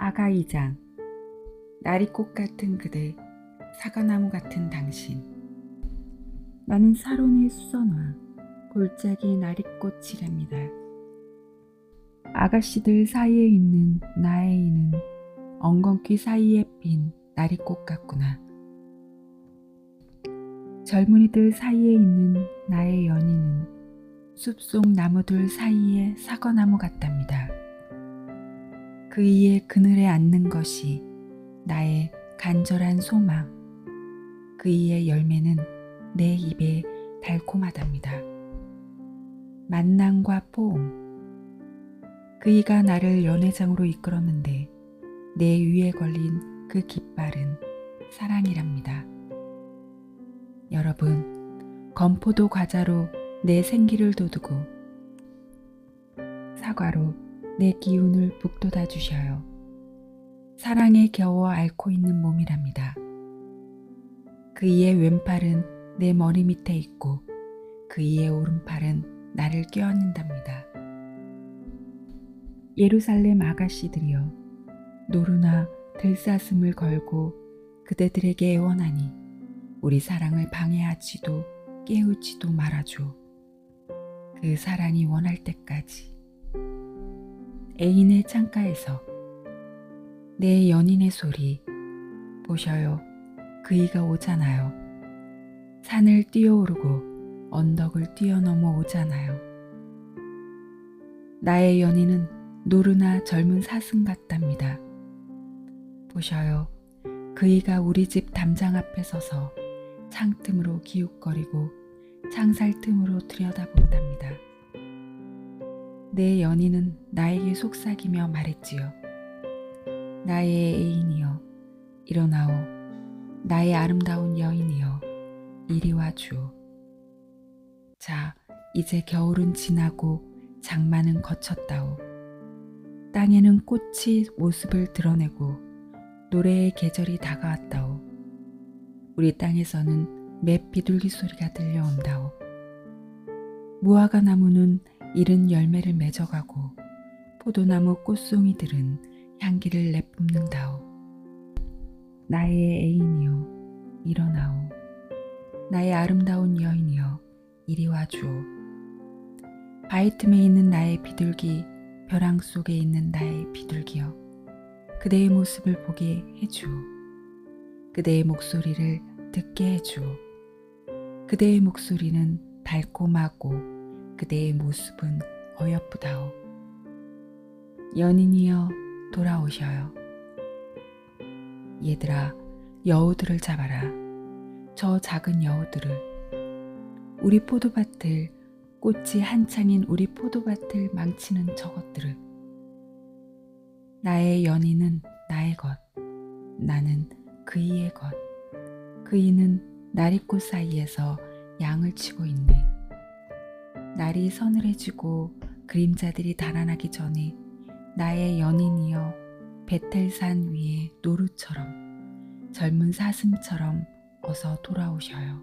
아가 이장 나리꽃 같은 그대 사과나무 같은 당신 나는 사론의 수선화 골짜기 나리꽃이랍니다. 아가씨들 사이에 있는 나의 이는 엉겅퀴 사이에 핀 나리꽃 같구나. 젊은이들 사이에 있는 나의 연인은 숲속 나무들 사이의 사과나무 같답니다. 그 위에 그늘에 앉는 것이 나의 간절한 소망. 그 위의 열매는 내 입에 달콤하답니다. 만남과 포옹. 그 이가 나를 연회장으로 이끌었는데 내 위에 걸린 그 깃발은 사랑이랍니다. 여러분, 건포도 과자로 내 생기를 돋우고 사과로 내 기운을 북돋아 주셔요. 사랑에 겨워 앓고 있는 몸이랍니다. 그 이의 왼팔은 내 머리 밑에 있고 그 이의 오른팔은 나를 껴안는답니다. 예루살렘 아가씨들이여 노루나 들사슴을 걸고 그대들에게 애원하니 우리 사랑을 방해하지도 깨우지도 말아줘. 그 사랑이 원할 때까지. 애인의 창가에서 내 연인의 소리 보셔요. 그이가 오잖아요. 산을 뛰어오르고 언덕을 뛰어넘어 오잖아요. 나의 연인은 노르나 젊은 사슴 같답니다. 보셔요. 그이가 우리 집 담장 앞에 서서 창틈으로 기웃거리고 창살 틈으로 들여다본답니다. 내 연인은 나에게 속삭이며 말했지요. 나의 애인이여, 일어나오. 나의 아름다운 여인이여, 이리 와 주오. 자, 이제 겨울은 지나고 장마는 거쳤다오. 땅에는 꽃이 모습을 드러내고 노래의 계절이 다가왔다오. 우리 땅에서는 매 비둘기 소리가 들려온다오. 무화과 나무는 이른 열매를 맺어가고 포도나무 꽃송이들은 향기를 내뿜는다오. 나의 애인이여, 일어나오. 나의 아름다운 여인이여, 이리 와주오. 바위 틈에 있는 나의 비둘기, 벼랑 속에 있는 나의 비둘기여, 그대의 모습을 보게 해주오. 그대의 목소리를 듣게 해주오. 그대의 목소리는 달콤하고 그대의 모습은 어여쁘다오. 연인이여 돌아오셔요. 얘들아 여우들을 잡아라. 저 작은 여우들을 우리 포도밭을 꽃이 한창인 우리 포도밭을 망치는 저것들을 나의 연인은 나의 것 나는 그이의 것 그이는 나리꽃 사이에서 양을 치고 있네. 날이 서늘해지고 그림자들이 달아나기 전에 나의 연인이여 베텔산 위에 노루처럼 젊은 사슴처럼 어서 돌아오셔요.